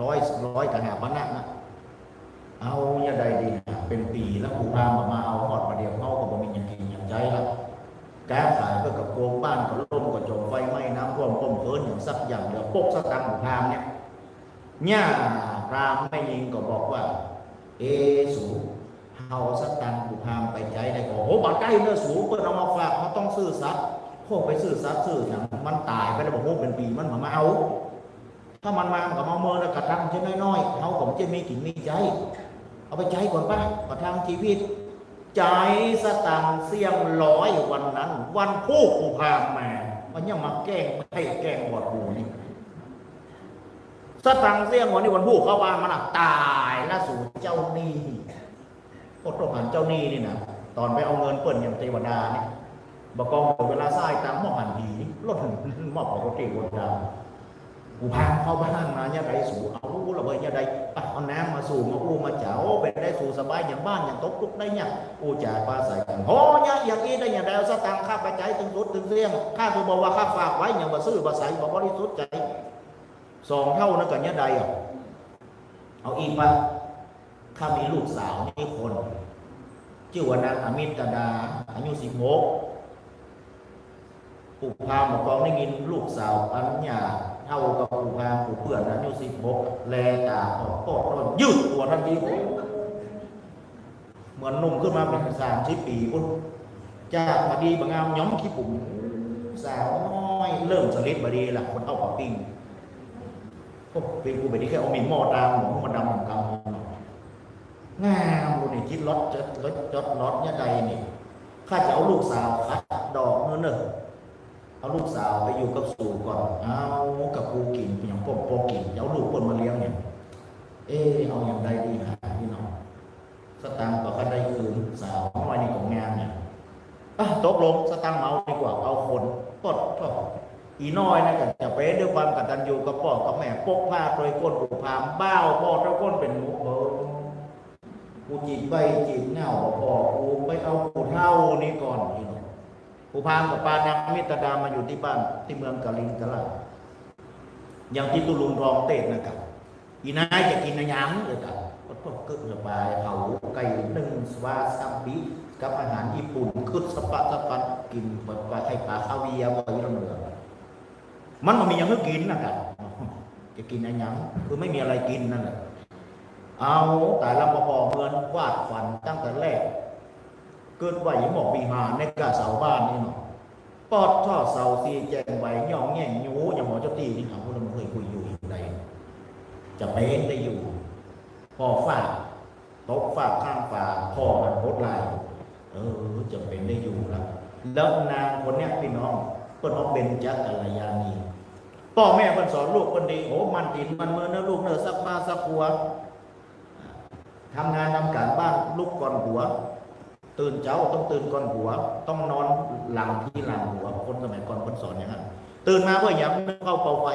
ร้อยร้อยกระหาพันนะนะเอาอย่าใดดีเป็นปีแล้วผู้พามมาเอาหอดมาเดียวเขาก็บ่มีอย่างกินอย่างใจละแก้ขายเพื่อกับโกงบ้านก็ล่มก็จมไฟไหม้น้ำท่วมต้มเคินอย่างสักอย่างเดียวปกสตังค์ผู้พามเนี่ยย่าพรามไม่ยิงก็บอกว่า เอสูเฮาสตังค์ผู้พามไปใจได้ก็โอ้บัดใกล้เนื้อสูเปิ้นเอามาฝากเขาต้องซื้อสัตว์พวกไปซื้อสัตว์ซื้ออย่างมันตายไปแล้วบอกโอ้เป็นปีมันมาเอา ถ้ามันมากับมาเมินแล้วกระทำเช่นน้อยๆเขาผมจะมีกินมีใจ เอาไปใจก่อนป่ะประทังชีวิตใจสตังเสี่ยงร้อยวันนั้น วันผู้ผู้พามมามันยังมาแกล้งให้แกล้งบอดหูนี่สตังเสี่ยงวันนี้วันผู้เข้าบ้านมันตายละสู่เจ้าหนี้โคตรผ่านเจ้าหนี้นี่นะตอนไปเอาเงินเปิ่นอย่างเทวดาเนี่ยบอกกองเวลาสร้ายตามหม้อหันดีรถหม้อปกติเทวดา กูพาเข้าบ้านมาเนี่ยไรสู่เอาระเบิดเนี่ยใดปะเอาน้ำมาสู่มาอู้มาเจ้าเป็นได้สู่สบายอย่างบ้านอย่างตกลุกได้เนี่ยอู้จ่าปลาใส่กันโอ้เนี่ยอย่างนี้ได้อย่างใดเอาสตางค์ค่าไปใจายถึงสุดถึงเรี่ยงค่าคือบอกว่าค่าฝากไว้อย่างมาซื้อมาใส่บอกบริสุทธิ์ใจสองเท่านั้นกันเนี่ยใดอะเอาอีกปะข้ามีลูกสาวนี่คนชื่อว่านางอมิตดา อายุสิบหกปู่พามบอกกองได้ยินลูกสาวปัญญา เท่ากับปู่พามปู่เพื่อนอายุสิบหกแลตาออกโคตรยืดตัวทันทีเหมือนนุ่มขึ้นมาเป็นสามสิบปีพุ่นจากพอดีบางงามย้อมขี้ปุ่มสาวน้อยเริ่มสลิดบดีหลักคนเอาปะปิ้งโอ้เป็นกูไปที่แค่เอามีหม้อดามหมองมาดำของกำงามดูนี่คิดรถจดรถจดรถเนี่ยใดนี่ข้าจะเอาลูกสาวคัดดอกเนื้อเนอ เอาลูกสาวไปอยู่กับสู่ก่อน เอากับกูกินอย่างพวกพวกกินเอาลูกคนมาเลี้ยงเนี่ย เออเอาอย่างใดดีหาพี่น้องสตังค์ก็คันได้คืนสาวน้อยนี่ของงานเนี่ยอะตกลงสตังค์เอาดีกว่าเอาคนปดก็อีน้อยนะก็จะไปด้วยความกตัญญูกับพ่อกับแม่ปกผ้าโดยก้นผูกพามบ้าวพ่อเจ้าก้นเป็นหมูเออกูจีบใบจีบเงาพ่อกูไปเอาผู้เท่านี้ก่อนพี่น้อง ผู้พามกับปานางมิตรดามาอยู่ที่บ้านที่เมืองกาลินกะลาอย่างที่ตุลุงทองเตศนะครับ อีนายจะกินอะไรยังเลยครับก็ต้องเกิดสบายเผาไก่นึ่งสวาซัมบิกับอาหารญี่ปุ่นคึดสปะสปันกินปลาปลาไข่ปลาคาเวียร์ไว้ลำเนือมันไม่มีอย่างให้กินนะครับจะกินอะไรยังคือไม่มีอะไรกินนั่นแหละเอาแต่ละมาพอเงินวาดฝันตั้งแต่แรก เกิดไหวหมอกบีหาในกาเสาบ้านนี่เนาะปอดท่อเสาซีแจงไหวย่องแง่งยูอย่างหมอเจ้าตีนี่เขาเราเคยคุยอยู่อีกใดจะเป็นได้อยู่ พอฝากตกฝากข้างฝาพ่อมันโคตรลายเออจะเป็นได้อยู่แล้วแล้วนางคนเนี้ยพี่น้องเพิ่นเอาเป็นจักกัลยาณีพ่อแม่เพิ่นสอนลูกเพิ่นดีโอ้มันดินมันเมือเนื้อลูกเนื้อสักมาสักหัวทำงานทำการบ้านลูกก่อนหัว ตื่นเช้าต้องตื่นก่อนหัว ต้องนอนหลังที่หลังหัวคนสมัยก่อนคนสอนอย่างนั้นตื่นมาเพื่อย้ำเข้าเป่าไฟ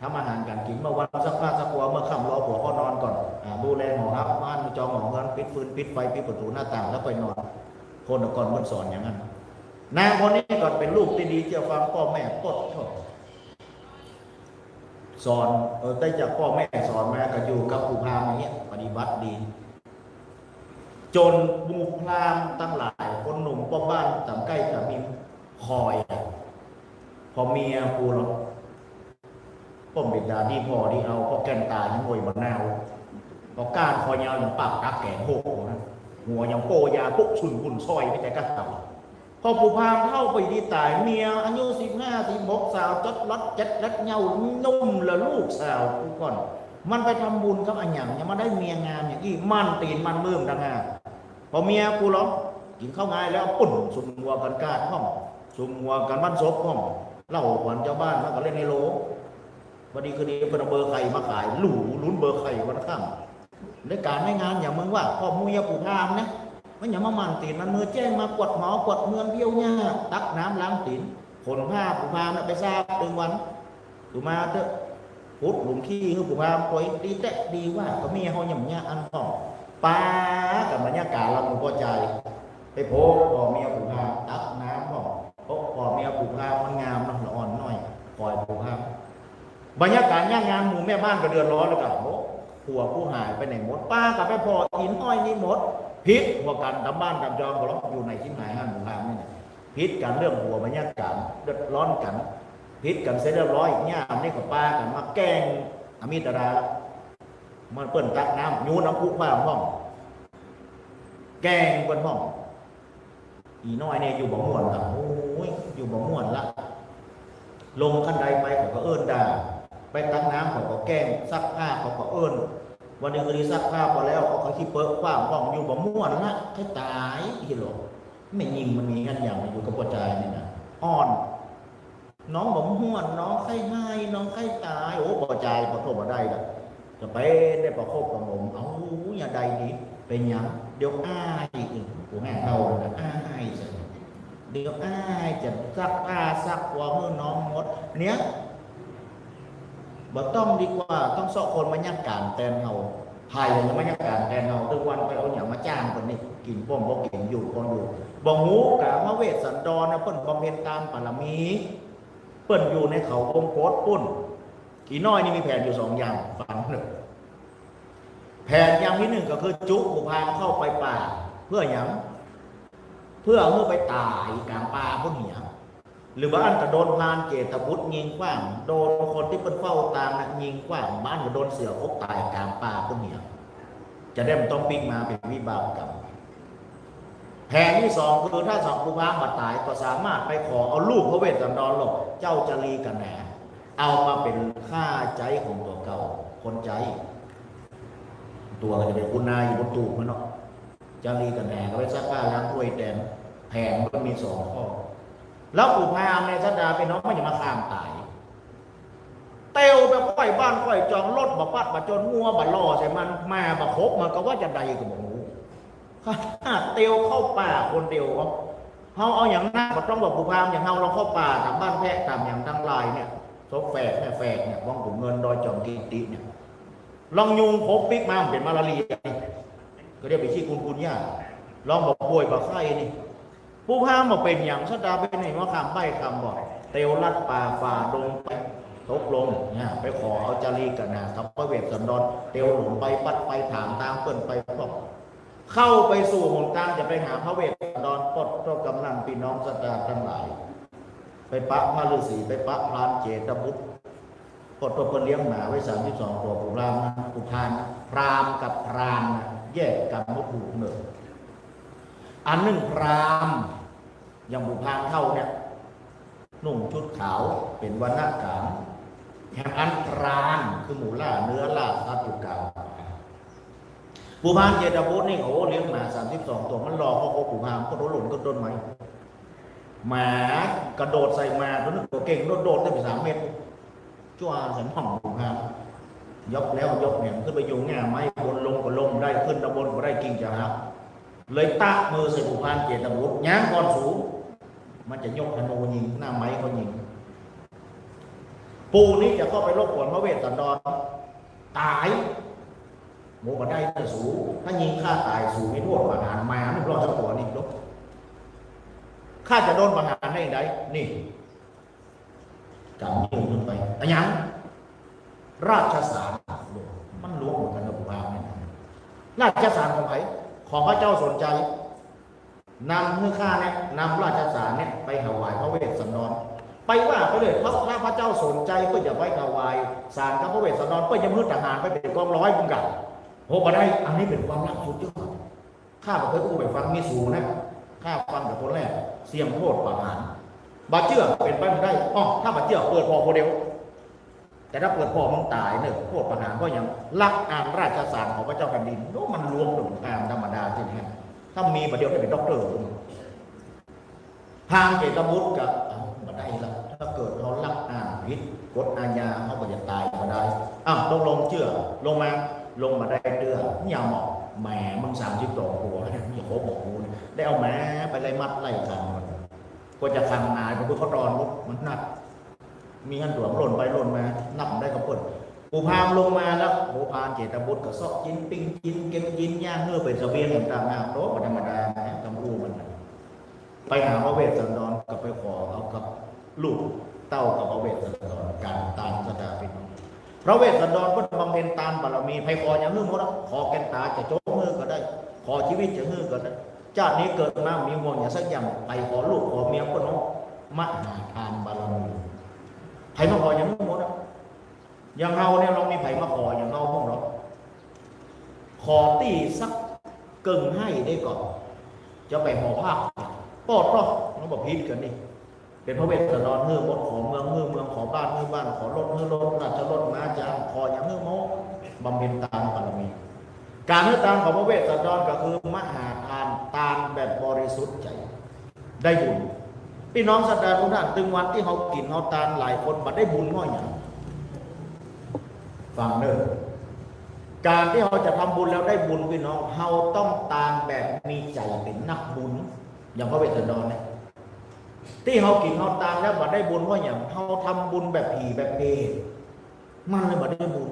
ทำอาหารการกินเมื่อวันสักผ้าสักหัวเมื่อค่ำรอผัวเขานอนก่อนอาดูแลหมอครับบ้านจองหมอเงินปิดฟืนปิดไฟปิดประตูหน้าต่างแล้วไปนอนคนก่อนคนสอนอย่างนั้นนางคนนี้ก่อนเป็นลูกที่ดีเจ้าฟังพ่อแม่ปดชอบสอนเออได้จากพ่อแม่สอนมาก็อยู่กับผู้พามอย่างเงี้ยปฏิบัติดี จนหมูพรามตั้งหลายคนหนุ่มป้อมบ้านตามใกล้จะมีคอย พอเมียกูหรอกป้อมบิดาที่พอที่เอาพอแก่นตายยังงวยบนนาวพอก้านคอยาวอย่างปากตักแก่โหกนะหัวอย่างโปยาปุ๊กชุนบุญซอยไม่ใจกระเต่าพอผู้พามเข้าไปที่ตายเมียอายุสิบห้าสิบหกสาวจดรัดจ็ดรัดเงานุ่มละลูกสาวกูก่อน มันไปทำบุญกับอันอย่างยังมาได้เมียงามอย่างนี้มันตีนมันมืมดังงา พอเมียกูร้องกินข้าวง่ายแล้วปุ่นสุมหัวกันกาดห้องสุมหัวกันบ้านศพห้องเล่าขวัญเจ้าบ้านมันก็เล่นในโลวันนี้คืนนี้เป็นเบอร์ไข่มาขายหลูลุ้นเบอร์ไข่วันข้ามในการไม่งานอย่างมึงว่าพ่อมุยปู่พามนะมันอย่ามามันตีนมันมือแจ้งมากวดหมอกวดเมืองเบี้ยวเนี่ยตักน้ำล้างตีนขนผ้าปูพามไปทราบตึงวันถูมาเถอะพุทธหลุมขี้คือผู้พามปล่อยดีแต่ดีว่าก็มีเขาหย่ำยอันห้อ ป้ากับบรรยากาศเราหนูพอใจ ไปโพกพ่อเมียผู้พาตักน้ำห้องโอ้พ่อเมียผู้พามันงามนะละอ่อนหน่อยปล่อยผู้พาบรรยากาศย่างงานหมู่แม่บ้านก็เดือดร้อนแล้วกับโอ้ผัวผู้หายไปไหนหมดป้ากับแม่พออินอ้อยนี่หมดพิษหัวกันทำบ้านทำจองก็ร้องอยู่ในชิ้นหายห้างหมู่บ้านนี่นะพิษกันเรื่องหัวบรรยากาศเดือดร้อนกันพิษกันเสร็จเรียบร้อยย่ามนี่กับป้ากันมาแกล้งอมิตรา มันเปิ้นตักน้ำยูน้ำพุข้าห้อง แกงเปิ้นห้อง อีน้อยเนี่ยอยู่บ่ม่วนครับโอ้ยอยู่บ่ม่วนละลงขั้นใดไปเขาก็เอิ้นด่าไปตักน้ำเขาก็แกงซักผ้าเขาก็เอิ้นวันหนึงก็ดีซักผ้าพอแล้วเขาขี้เปิ้ลคว้าห้องอยู่บ่ม่วนละให้ตายอีหลอกไม่ยิงมันมีงันอย่างอยู่กับปัจจัยนี่นะอ่อนน้องบ่ม่วนน้องไข้ให้น้องไข้ตายโอ้ปัจจัยประโทษบ่ได้ละ จะไปได้ประคบประงมเอาอย่าใดนี้เป็นหยังเดี๋ยวอ้ายอีกกูแม่เราอ้ายสิเดี๋ยวอ้ายจะซักผ้าซักหัวให้น้องมด เนี้ยบ่ต้องดีกว่าต้องสอคนมายักการแทนเฮาไผ่ยังมายักการแทนเฮาทุกวันไปเอาอย่างมาจ้างคนนี้กินป้อมบ่ก่งอยู่คนอยู่บ่งูกะพรเวสสันดรนะเปิ้นบำเพ็ญตามปารมีเปิ้นอยู่ในเขาวงโคตปุ้น กี่น้อยนี่มีแผนอยู่สองอย่างฟังหนึ่งแผนอย่างที่หนึ่งก็คือจุกุพานเข้าไปป่า เพื่ออย่างเพื่อเมื่อไปตายกลางป่าพวกเนี้ยหรือว่าอันก็โดนพานเจตบุตรยิงขว้างโดนคนที่เป็นเฝ้าตามนะยิงขว้างบ้านก็โดนเสือพกตายกลางป่าพวกเนี้ยจะได้ไม่ต้องปิ้งมาเป็นวิบากกรรมแผนที่สองคือถ้าสองผู้พานมบัดตายก็สามารถไปขอเอาลูกพระเวสสันดรหลกเจ้าจรีกันแหน เอามาเป็นค่าใจของตัวเก่า คนใจ ตัวก็จะเป็นคุณนายอยู่บนตูกมันเนาะจารีกันแหนก็ไปซักผ้าล้างถ้วยแดนแผงมันมีสองข้อ แล้วปู่พามในสัตดาเป็นน้องไม่จะมาข้ามตาย เตวไปค่อยบ้านค่อยจองรถบ่ปัดบ่จนงัวบ่ล่อใส่มันมาบ่คบมันก็ว่าจะใดก็บ่รู้าเตวเข้าป่าคนเดียวเอาเอาอย่างนั้นบ่ต้องบอกปู่พามอย่างเฮาเราเข้าป่าตามบ้านแพะตามอย่างทั้งหลายเนี่ย โซแฝกแม่แฝกเนี่ยว่องขุนเงินดอยจอมกีติเนี่ยลองยุงพบปิ๊กมาเป็นมาลาเรียก็เรียกไปชี้คุณคุณย่าลองบอกป่วยบอกไข้นี่ ผู้พามมาเป็นอย่างสตาเป็นไหนว่าคำใบ้คำบอกเตวลัดป่าฝ่าดงไปตกลงเนี่ยไปขอเอาจารีกันนะทัพพระเวสสันดรเตวหลงไปปัดไปถามตามเปิ้นไปบอกเข้าไปสู่หนทางจะไปหาพระเวสสันดรปลดเจ้ากำนันพี่น้องสตาทั้งหลาย ไปปะพระฤาษีไปปะพรานเจตบุตรปลดตัวเพิ่นเลี้ยงหมาไว้สามสิบสองตัวปุรามนะปุพานพรามกับพรานนะแยกกันไม่ถูกเลยอันหนึ่งพรามอย่างบุพางเข้าเนี่ยนุ่งชุดขาวเป็นวันหน้ากามแห่งอันพรานคือหมูล่าเนื้อล่าสัตว์อยู่กาวบุพานเจตบุตรนี่โอ้เลี้ยงหมาสามสิบสองตัวมันรอเขาเขาบุพามก็โดนหล่นก็โดนไหม หมากระโดดใส่มาตัวนึงตัวเก่งโดดโดดได้ไปสามเมตรจ้วสันห้องบุพามยกแล้วยกแหนมขึ้นไปอยู่ง่าไม้บนลงก็ลงได้ขึ้นตะบนก็ได้กิ่งจะหักเลยตะมือใส่ผู้พานเจตบุตรย้างก่อนสูงมันจะยกธนูยิงหน้าไม้เขายิง ปูนี้จะเข้าไปรบกวนพระเวสสันดรตายโมบัได้แต่สูงถ้ายิงฆ่าตายสูงไม่โทษประหารมาไม่รอดสักตัวนี่ลบ ข้าจะโดนประหารได้ไดนี่จำนิ้วขึ้นไปอะยังราชสารมันรวมเหมือนกันกับบุพามเนี่ยราชสารของใครของพระเจ้าสนใจนำเมื่อข้าเนี่ยนำราชสารเนี่ยไปถวายพระเวสสันดรไปว่าไปเลยเพราะพระเจ้าสนใจก็จะไปถวายสารกับพระเวสสันดรก็จะมืดทหารไปเป็นกองร้อยบุญกันโหมาได้อันนี้เป็นความลับสุดยอดข้าบอกเคยกู้ไปฟังมีสูนะ ข้าฟังแต่คนแรก เสียงโทษประหารบาเชื่อเป็นไปไม่ได้อ๋อถ้าบาเชื่อเปิดพอโคเดียวแต่ถ้าเปิดพอมึงตายเนี่ยโทษประหารก็ยังลักอานราชสารของพระเจ้าแผ่นดินโน้มันรวมหนึ่งอานธรรมดาที่นี่ถ้ามีประเดี๋ยวให้เป็นด็อกเตอร์ทางเจตบุตรกับเอามาได้ละถ้าเกิดเขาลักอานพิษกฎอาญาเขาก็จะตายมาได้อ้าวต้องลงเชื่อลงมาลงมาได้เดืออย่าหมอก แหมมึงสามสิบสองหัวเนี่ยอย่าโคบบอกกูได้เอาแหมไปไล่มัดไล่กันมันก็จะคันนายเพราะเขารอนมุกมันหนัก มีอันหลวงหล่นไปหล่นมา นับได้กับเปิดปูพามลงมาแล้วโหพานเจตบุตรก็ซอกกินปิ้งกินเก็มกินย่างเงื่อเป็นเสบียงต่างๆนาโต๊ะธรรมดานะทำรูมัน ไปหาพระเวสสันดรกับไปขอเอากับลูกเต้ากับพระเวสสันดรการตามสตาเป็นพระเวสสันดรก็บำเพ็ญตามบารมีไพขออย่างฮื้อหมดอะขอแกนตาจะจ้มือก็ได้ ขอชีวิตจะฮือก็ได้ชาตินี้เกิดมามีห่วงอย่างสักอย่างไปขอลูกขอเมียก็น้องมหาทานบารมีไผมาขออย่างฮื้อหมดอะอย่างเราเนี่ยเรามีไผมาขออย่างเราพวกเราขอตีสักเกิงให้ได้ก่อน จะไปหอภาคปอดก็น้องบอกพิษกันนี่เป็นพระเวสสันดรเฮือมดขอเมืองเฮือเมืองขอบ้านเฮือบ้านขอรถเฮือรถราชรถมาจางขออย่างเฮือโมบำเพ็ญตามบารมี การเฮือตามของพระเวสสันดรก็คือมหาทานตามแบบบริสุทธิ์ใจ ได้บุญพี่น้องสัตดาทุกท่านตึงวันที่เขากินเขาตานหลายคนบัดได้บุญง่อยอย่างฟังเด้อการที่เราจะทำบุญแล้วได้บุญพี่น้องเราต้องตามแบบมีใจเป็นนักบุญ อย่างพระเวสสันดรเนี่ยที่เขากินเขาตามแล้วบัดได้บุญว่าอย่างเขาทำบุญแบบผีแบบเพมันเลยบัดได้บุญ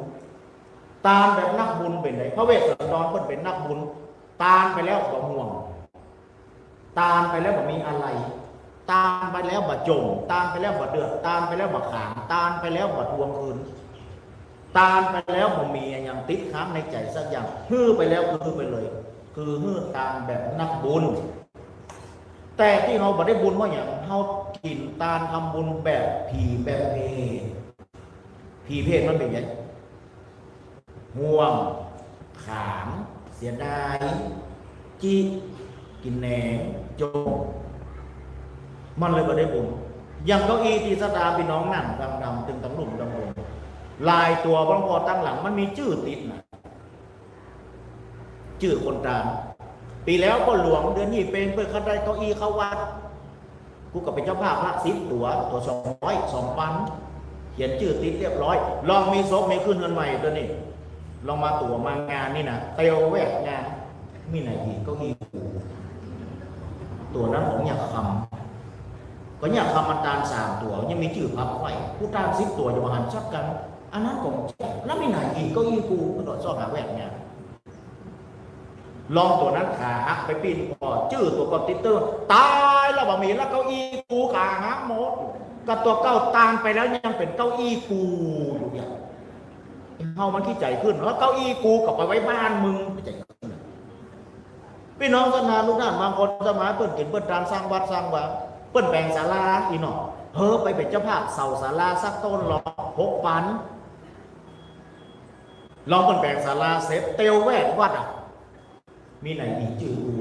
ตามแบบนักบุญเป็นไงพระเวสสันดรเพิ่นเป็นนักบุญ ตามไปแล้วบ่ห่วง ตามไปแล้วบ่มีอะไร ตามไปแล้วบ่จม ตามไปแล้วบ่เดือด ตามไปแล้วบ่ขามตามไปแล้วบ่ทวงคืน ตามไปแล้วบ่มีอย่างติดค้างในใจสักอย่างฮื้อไปแล้วฮื้อไปเลย คือฮื้อตามแบบนักบุญ แต่ที่เราบ่ได้บุญว่าอย่างเรากินตาลทำบุญแบบผีแบบเพผีเพศมันเป็นยังไง ห่วง ขาม เสียดายจีกินแหนงโจงมันเลยบ่ได้บุญอย่างเก้าอี้ที่สตาพี่น้องนั่งดำดำๆตึงตังหลุมดำลงลายตัวพระพอตั้งหลัง มันมีชื่อติดนะชื่อคนตาม ปีแล้วก็หลวงเดือนนี้เป็นเพื่อเขาได้เก้าอี้เข้าวัดกูก็เป็นเจ้าภาพพระสิบตัวตัวสองร้อยสองพันเขียนชื่อติดเรียบร้อย ลองมีศพมีขึ้นเงินใหม่ตัวนี้ ลองมาตัวมางานนี่นะเตียวแวกงานมีไหนอีกก้าอี้กูตัวนั้นของอยากคำก็อยากคำมันตาลสามตัว ยังมีชื่อพับไว้ผู้ตาลสิบตัวจะมาหันชักกัน อันนั้นของแล้วมีไหนอีกก้าอี้กูก็โดดซ่อนหาแวกงานลองตัวนั้นขาหักไปปีนพอจื้อตัวกอติเตอร์ตายแล้วบ่มีแล้วเก้าอี้กูขาหักหมดกับตัวเก้าตามไปแล้วยังเป็นเก้าอี้กูอยู่อย่าง เฮามันขี้ใจขึ้นแล้วเก้าอี้กูกลับไปไว้บ้านมึงไม่ใจขึ้นพี่น้องสนาลูกท่านบางคนสมัยเปิ้นกินเปิ้นทานสร้างวัดสร้างว่าเปิ้นแบ่งศาลาอีหนอเฮ้อไปเป็นเจ้าภาพเสาศาลาสักต้นหรอหกปันลองเปิ้นแบ่งศาลาเสร็จเตียวแวดวัดอะ มีไหนอีกจืออู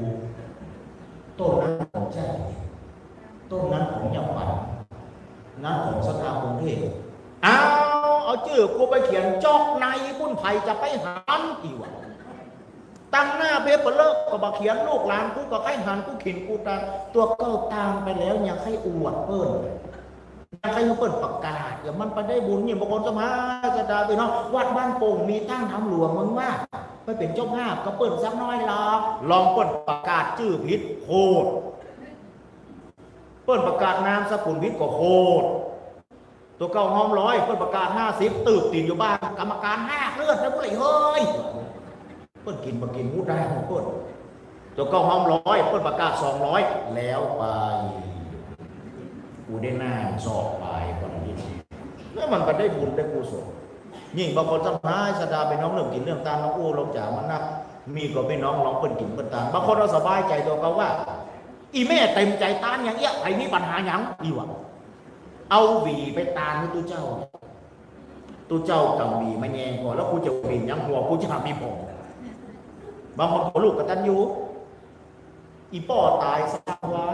ต้นนั้นของแจ้ต้นนั้นของยาปันนั้นของสถาคงเทพเอา เอาชื่อกูไปเขียนจอกในบุญไผ่จะไปหันอีวะตั้งหน้าเปเปอร์เลอร์ก็บอกเขียนลูกหลานกูก็ใครหันกูขินกูตาตัวเก้าตามไปแล้วยังให้อวดเปิ้นยังให้เปิ้นประกาศอย่ามันไปได้บุญอย่างบางคนสมาจะดาไปเนาะวัดบ้านโป่งมีตั้งทำหลวงมึงว่าไปเป็นเจ้าภาพก็เปิดสักน้อยหรอกลองเปิดประกาศชื่อพิษโคตรเปิดประกาศนามสกุลพิษก็โคตร ตัวเก้าห้อมร้อยเปิดประกาศห้าสิบตืบตีนอยู่บ้านกรรมการห้าเลือดแล้วก็เลยเฮ้ยเปิดกินมากินมูดได้ของเปิดตัวเก้าห้อมร้อยเปิดประกาศสองร้อยแล้วไปกูได้หน้าสอบไปคนนี้แล้วมันก็ได้บุญได้กุศลยิ่งบางคนสมายสดาไปน้องเรื่องกินเรื่องตาน้องอู้ลงจากมันนัก มีก็ไปน้องร้องเปิ้นกินเปิ้นตาลบางคนเราสบายใจตัวเขาว่า อีแม่เต็มใจตานอย่างเอี้ยไอ้มีปัญหาหยังอีวะ เอาหวีไปตานให้ตู้เจ้าตู้เจ้ากำหวีมาแยงก่อนแล้วกูจะหวียังหัวกูจะทำมีผมบางคนขอลูกกตันยูอีป่อตายสร้างไว้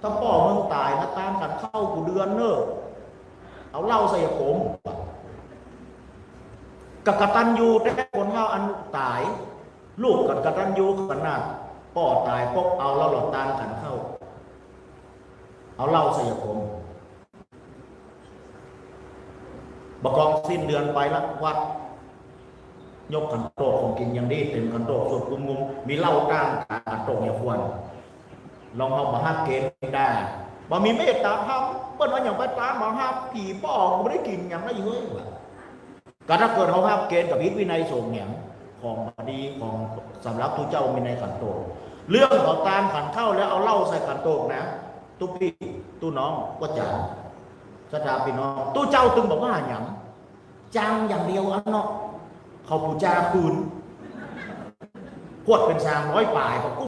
ถ้าป่อมึงตายนะตามกันเข้ากูเดือนเนอะเอาเหล้าใส่ผมกับกตันยูแต่คนเฮาอันตาย ลูกกับกตันยูขนาดพ่อตายพวกเอาเล้าหลอดตานขันเข้า เอาเหล้าใส่ผม บกองสิ้นเดือนไปละวัด ยกขันโตของกินอย่างดีเต็มขันโตสดกุมงุมมีเหล้าก้างขันโตกอย่าควร ลองเอามาห้าเกณฑ์ได้บ่มีเมตตาทำเปิ้นว่าอย่างไปตามมาห้าผีป้อกไม่ได้กินอย่างไรเฮ้ยก็ถ้าเกิดเขาห้ามเกณฑ์กับพิษวินัยส่งเนี่ยของบดีของสำหรับทุเจ้ามีในขันโตเรื่องของการขันเข้าแล้วเอาเหล้าใส่ขันโตกนะ ตุ๊พี่ตุน้องก็จ่า สถาพี่น้องตุเจ้าตึงบอกว่าหยังจ้างอย่างเดียวอันเนาะเขาปูจาคืนขวดเป็นสามร้อยป่ายบอก